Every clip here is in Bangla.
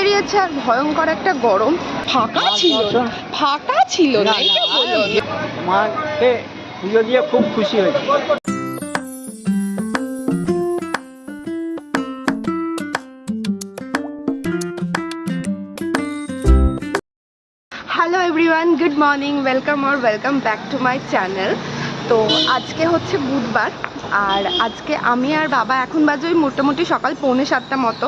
বেরিয়েছে আর ভয়ঙ্কর একটা গরম। ফাঁকা ছিল। না ফাঁকা ছিল না এটা বলুন। মাকে পুজো দিয়ে খুব খুশি হয়েছে। Hello everyone good morning welcome or welcome back to my channel তো আজকে হচ্ছে বুধবার। আর আজকে আমি আর বাবা এখন বাজে ওই মোটামুটি সকাল পৌনে সাতটা মতো।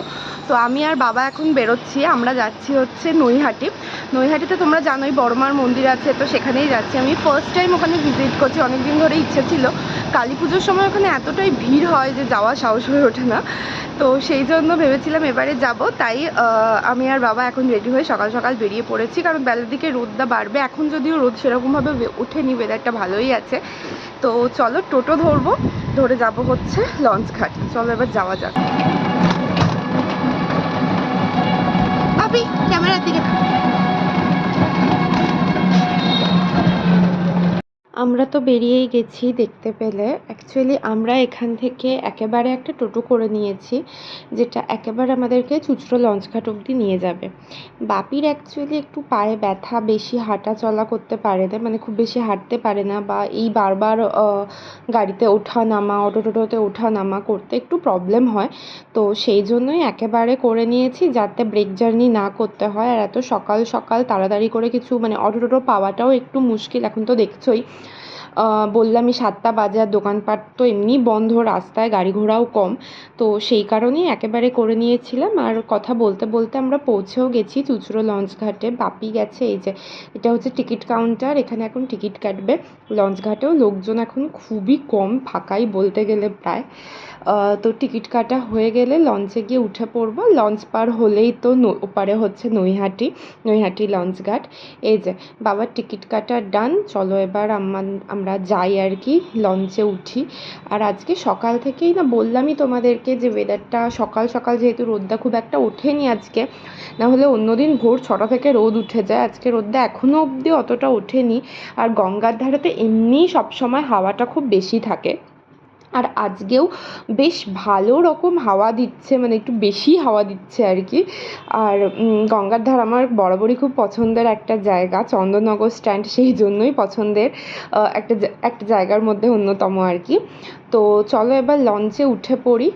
তো আমি আর বাবা এখন বেরোচ্ছি, আমরা যাচ্ছি হচ্ছে নৈহাটি। নৈহাটিতে তোমরা জানোই বড়মার মন্দির আছে, তো সেখানেই যাচ্ছি। আমি ফার্স্ট টাইম ওখানে ভিজিট করছি অনেক দিন ধরে ইচ্ছে ছিল। কালী পুজোর সময় ওখানে এতটাই ভিড় হয় যে যাওয়া সাহস হয়ে ওঠে না। তো সেই জন্য ভেবেছিলাম এবারে যাব, তাই আমি আর বাবা এখন রেডি হয়ে সকাল সকাল বেরিয়ে পড়েছি। কারণ বেলার দিকে রোদটা বাড়বে। এখন যদিও রোদ সেরকমভাবে ওঠেনি ওয়েদারটা ভালোই আছে। তো চলো টোটো ধরবো। ধরে যাব হচ্ছে লঞ্চ ঘাট। চলো এবার যাওয়া যাক। ক্যামেরার দিকে। আমরা তো বেরিয়েই গেছি দেখতে পেলে। অ্যাকচুয়ালি আমরা এখান থেকে একেবারে একটা টোটো করে নিয়েছি, যেটা একেবারে আমাদেরকে চুচড়ো লঞ্চঘাট অবধি নিয়ে যাবে। বাপির অ্যাকচুয়ালি একটু পায়ে ব্যথা, বেশি হাঁটা চলা করতে পারে না মানে খুব বেশি হাঁটতে পারে না বা এই বারবার গাড়িতে ওঠা নামা অটো টোটোতে ওঠা নামা করতে একটু প্রবলেম হয়। তো সেই জন্যই একেবারে করে নিয়েছি যাতে ব্রেক জার্নি না করতে হয়। আর এত সকাল সকাল তাড়াতাড়ি করে কিছু মানে অটো টোটো পাওয়াটাও একটু মুশকিল, এখন তো দেখছোই। বললামই সাতটা বাজে আর দোকানপাট তো এমনি বন্ধ, রাস্তায় গাড়ি ঘোড়াও কম। তো সেই কারণেই একেবারে করে নিয়েছিলাম। আর কথা বলতে বলতে আমরা পৌঁছেও গেছি চুচড়ো লঞ্চ ঘাটে। বাপি গেছে, এই যে এটা হচ্ছে টিকিট কাউন্টার, এখানে এখন টিকিট কাটবে। লঞ্চ ঘাটেও লোকজন এখন খুবই কম, ফাঁকাই বলতে গেলে প্রায়। তো টিকিট কাটা হয়ে গেলে লঞ্চে গিয়ে উঠে পড়ব। লঞ্চ পার হলেই তো ওপারে হচ্ছে নৈহাটি নৈহাটি লঞ্চ ঘাট। এই যে বাবার টিকিট কাটা ডান, চলো এবার আমার- আমরা যাই আর কি লঞ্চে উঠি। আর আজকে সকাল থেকেই না বললামই তোমাদেরকে যে ওয়েদারটা সকাল সকাল যেহেতু রোদটা খুব একটা ওঠেনি আজকে, না হলে অন্যদিন ভোর ছটা থেকে রোদ উঠে যায়। আজকে রোদটা এখনও অবধি অতটা ওঠেনি। আর গঙ্গার ধারে তো এমনিই সবসময় হাওয়াটা খুব বেশি থাকে। আর আজকেও বেশ ভালো রকম হাওয়া দিচ্ছে মানে একটু বেশি হাওয়া দিচ্ছে আর কি। আর গঙ্গার ধার আমার বরাবরই খুব পছন্দের একটা জায়গা, চন্দননগর স্ট্যান্ড সেই জন্যই পছন্দের একটা একটা জায়গার মধ্যে অন্যতম আর কি। তো চলো এবার লঞ্চে উঠে পড়ি।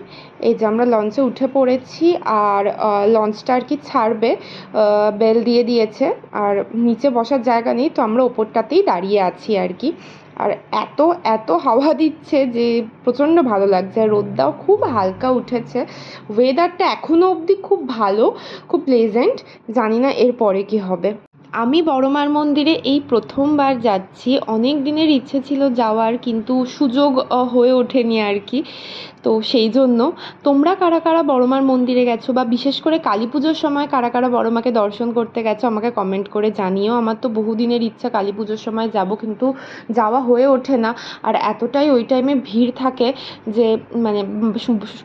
এই যে আমরা লঞ্চে উঠে পড়েছি আর লঞ্চটা আর কি ছাড়বে বেল দিয়ে দিয়েছে। আর নিচে বসার জায়গা নেই, তো আমরা ওপরটাতেই দাঁড়িয়ে আছি আর কি। আর এত এত হাওয়া দিচ্ছে যে প্রচণ্ড ভালো লাগছে। আর রোদটাও খুব হালকা উঠেছে। ওয়েদারটা এখনও অবধি খুব ভালো, খুব প্লেজেন্ট জানি না এরপরে কী হবে। আমি বড়মার মন্দিরে এই প্রথমবার যাচ্ছি। অনেক দিনের ইচ্ছে ছিল যাওয়ার, কিন্তু সুযোগ হয়ে ওঠেনি আর কি। তো সেই জন্য তোমরা কারা কারা বড়মার মন্দিরে গেছো বা বিশেষ করে কালী পুজোর সময় কারা কারা বড়মাকে দর্শন করতে গেছো, আমাকে কমেন্ট করে জানিও। আমার তো বহুদিনের ইচ্ছা কালী পুজোর সময় যাব, কিন্তু যাওয়া হয়ে ওঠে না। আর এতটাই ওই টাইমে ভিড় থাকে যে মানে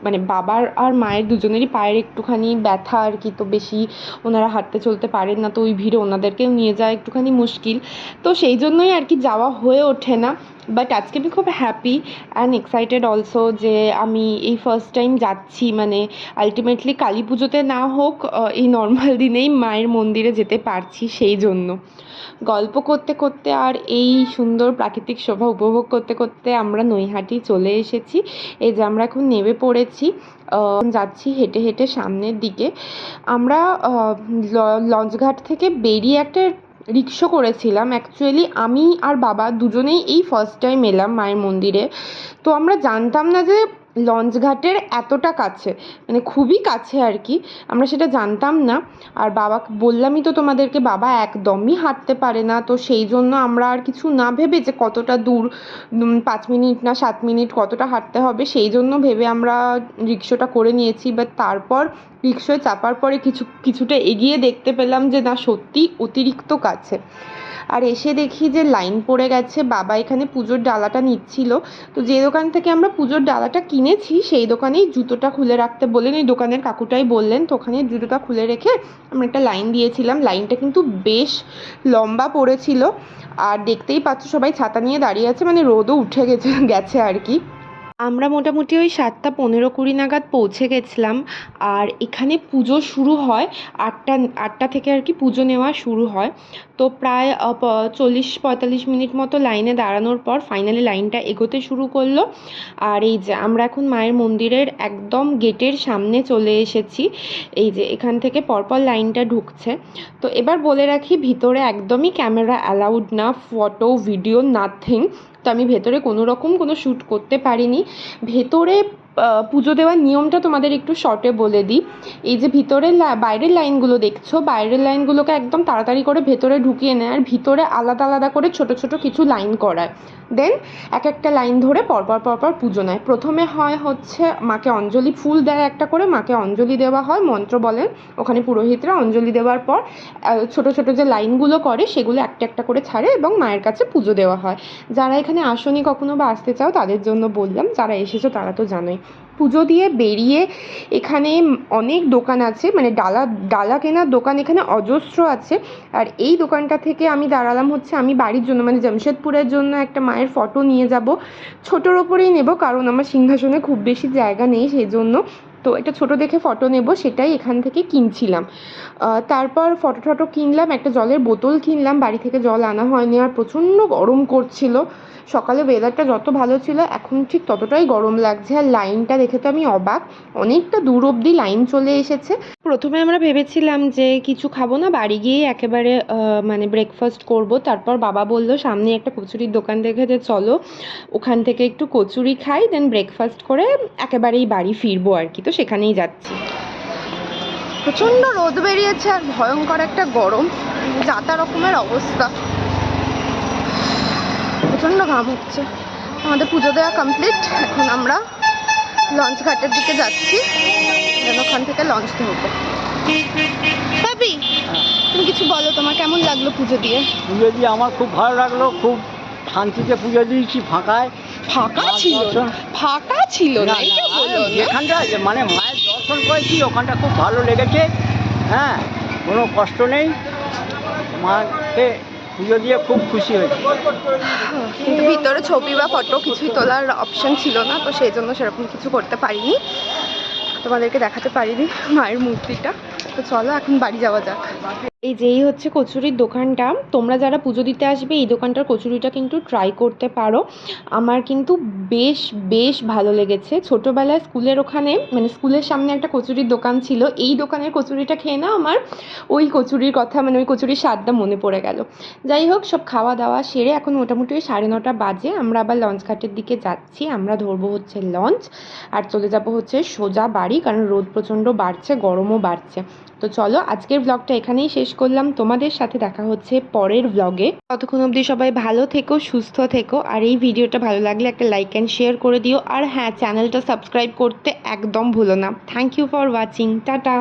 মানে বাবার আর মায়ের দুজনেরই পায়ের একটুখানি ব্যথা আর কি, তো বেশি ওনারা হাঁটতে চলতে পারেন না। তো ওই ভিড়ে ওনাদেরকেও নিয়ে যাওয়া একটুখানি মুশকিল। তো সেই জন্যই আর কি যাওয়া হয়ে ওঠে না। বাট আজকে আমি খুব হ্যাপি অ্যান্ড এক্সাইটেড অলসো যে আমি এই ফার্স্ট টাইম যাচ্ছি। মানে আলটিমেটলি কালী পুজোতে না হোক এই নর্মাল দিনেই মায়ের মন্দিরে যেতে পারছি সেই জন্য। গল্প করতে করতে আর এই সুন্দর প্রাকৃতিক শোভা উপভোগ করতে করতে আমরা নৈহাটি চলে এসেছি। এই যে আমরা এখন নেমে পড়েছি। যাচ্ছি হেঁটে হেঁটে সামনের দিকে। আমরা লঞ্চঘাট থেকে বেরিয়ে একটা রিক্সো করেছিলাম। অ্যাকচুয়ালি আমি আর বাবা দুজনেই এই ফার্স্ট টাইম এলাম মায়ের মন্দিরে। তো আমরা জানতাম না যে লঞ্চঘাটের এতটা কাছে মানে খুবই কাছে আর কি, আমরা সেটা জানতাম না। আর বাবা, বললামই তো তোমাদেরকে, বাবা একদমই হাঁটতে পারে না। তো সেই জন্য আমরা আর কিছু না ভেবে যে কতটা দূর পাঁচ মিনিট না সাত মিনিট কতটা হাঁটতে হবে, সেই জন্য ভেবে আমরা রিক্সাটা করে নিয়েছি। বাট তারপর রিক্সায় চাপার পরে কিছু, কিছুটা এগিয়ে দেখতে পেলাম যে না সত্যি অতিরিক্ত কাছে। আর এসে দেখি যে লাইন পড়ে গেছে, বাবা এখানে পুজোর ডালাটা নিচ্ছিল। তো যে দোকান থেকে আমরা পুজোর ডালাটা কিনেছি, সেই দোকানেই জুতোটা খুলে রাখতে বললেন। এই দোকানের কাকুটাই বললেন, তো ওখানে জুতোটা খুলে রেখে আমরা একটা লাইন দিয়েছিলাম। লাইনটা কিন্তু বেশ লম্বা পড়েছিল। আর দেখতেই পাচ্ছ সবাই ছাতা নিয়ে দাঁড়িয়ে আছে মানে রোদও উঠে গেছে গেছে আর কি। আমরা মোটামুটি ওই সাতটা পনেরো কুড়ি নাগাদ পৌঁছে গেছিলাম, আর এখানে পুজো শুরু হয় আটটা আটটা থেকে আর কি পুজো নেওয়া শুরু হয়। তো প্রায় চল্লিশ, পঁয়তাল্লিশ মিনিট মতো লাইনে দাঁড়ানোর পর ফাইনালি লাইনটা এগোতে শুরু করল। আর এই যে আমরা এখন মায়ের মন্দিরের একদম গেটের সামনে চলে এসেছি, এই যে এখান থেকে পরপর লাইনটা ঢুকছে। তো এবার বলে রাখি, ভিতরে একদমই ক্যামেরা অ্যালাউড না ফটো ভিডিও নাথিং তো আমি ভেতরে কোনো রকম কোনো শ্যুট করতে পারিনি। ভেতরে পুজো দেওয়ার নিয়মটা তোমাদের একটু শর্টে বলে দিই। এই যে ভিতরের বাইরের লাইনগুলো দেখছ, বাইরের লাইনগুলোকে একদম তাড়াতাড়ি করে ভেতরে ঢুকিয়ে নেয় আর ভিতরে আলাদা আলাদা করে ছোট ছোট কিছু লাইন করায়। দেন এক একটা লাইন ধরে পরপর পরপর পুজো নেয়। প্রথমে হয় হচ্ছে মাকে অঞ্জলি ফুল দেয় একটা করে, মাকে অঞ্জলি দেওয়া হয়, মন্ত্র বলেন, ওখানে পুরোহিতরা অঞ্জলি দেওয়ার পর ছোট ছোট যে লাইনগুলো করে, সেগুলো একটা একটা করে ছাড়ে এবং মায়ের কাছে পুজো দেওয়া হয়। যারা এখানে আসনি কখনো বা আসতে চাও, তাদের জন্য বললাম, যারা এসেছ তারা তো জানোই। পুজো দিয়ে বেরিয়ে এখানে অনেক দোকান আছে মানে ডালা ডালা কেনার দোকান এখানে অজস্র আছে। আর এই দোকানটা থেকে আমি দাঁড়ালাম হচ্ছে আমি বাড়ির জন্য মানে জামশেদপুরের জন্য একটা মায়ের ফটো নিয়ে যাব। ছোটোর ওপরেই নেব কারণ আমার সিংহাসনে খুব বেশি জায়গা নেই সেই জন্য তো একটা ছোট দেখে ফটো নেব, সেটাই এখান থেকে কিনছিলাম। তারপর ফটো টটো কিনলাম, একটা জলের বোতল কিনলাম, বাড়ি থেকে জল আনা হয়নি, আর প্রচণ্ড গরম করছিল। সকালে ওয়েদারটা যত ভালো ছিল, এখন ঠিক ততটাই গরম লাগছে, আর লাইনটা দেখে তো আমি অবাক। অনেকটা দূর অবধি লাইন চলে এসেছে। প্রথমে আমরা ভেবেছিলাম যে কিছু খাব না, বাড়ি গিয়েই একেবারে মানে ব্রেকফাস্ট করব। তারপর বাবা বলল, সামনে একটা কচুরির দোকান দেখে যে চলো, ওখান থেকে একটু কচুরি খাই দেন ব্রেকফাস্ট করে একেবারেই বাড়ি ফিরবো আর কি। তো সেখানেই যাচ্ছি। প্রচণ্ড রোদ বেরিয়েছে আর ভয়ঙ্কর একটা গরম, যাতা রকমের অবস্থা। প্রচণ্ড ঘাম হচ্ছে। আমাদের পুজো দেওয়া কমপ্লিট এখন আমরা লঞ্চ ঘাটের দিকে যাচ্ছি। যেন ওখান থেকে লঞ্চ ধরবো ভাবি তুমি কিছু বলো তোমার কেমন লাগল পুজো দিয়ে? পুজো দিয়ে আমার খুব ভালো লাগল খুব শান্তিতে পুজো দিয়েছি ফাঁকায়। ফাঁকা ছিল। ফাঁকা ছিল না। যেখানটা মানে মায়ের দর্শন করেছি ওখানটা খুব ভালো লেগেছে। হ্যাঁ কোনো কষ্ট নেই। মাকে পুজো দিয়ে খুব খুশি হয়েছি। কিন্তু ভিতরে ছবি বা ফটো কিছুই তোলার অপশন ছিল না তো সেই জন্য সেরকম কিছু করতে পারিনি। তোমাদেরকে দেখাতে পারিনি মায়ের মূর্তিটা। তো চলো এখন বাড়ি যাওয়া যাক। এই যেই হচ্ছে কচুরির দোকানটা, তোমরা যারা পুজো দিতে আসবে, এই দোকানটার কচুরিটা কিন্তু ট্রাই করতে পারো। আমার কিন্তু বেশ বেশ ভালো লেগেছে। ছোটোবেলায় স্কুলের ওখানে মানে স্কুলের সামনে একটা কচুরির দোকান ছিল। এই দোকানের কচুরিটা খেয়ে না আমার ওই কচুরির কথা মানে ওই কচুরির স্বাদটা মনে পড়ে গেল। যাই হোক, সব খাওয়া দাওয়া সেরে এখন মোটামুটি ওই সাড়ে নটা বাজে। আমরা আবার লঞ্চ ঘাটের দিকে যাচ্ছি। আমরা ধরবো হচ্ছে লঞ্চ আর চলে যাব হচ্ছে সোজা বাড়ি, কারণ রোদ প্রচণ্ড বাড়ছে, গরমও বাড়ছে। তো চলো, আজকের ব্লগটা এখানেই শেষ করলাম। তোমাদের সাথে দেখা হচ্ছে পরের ব্লগে ততক্ষণ অবধি সবাই ভালো থেকো, সুস্থ থেকো। আর এই ভিডিওটা ভালো লাগলে একটা লাইক অ্যান্ড শেয়ার করে দিও। আর হ্যাঁ চ্যানেলটা সাবস্ক্রাইব করতে একদম ভুলো না। Thank you for watching tata.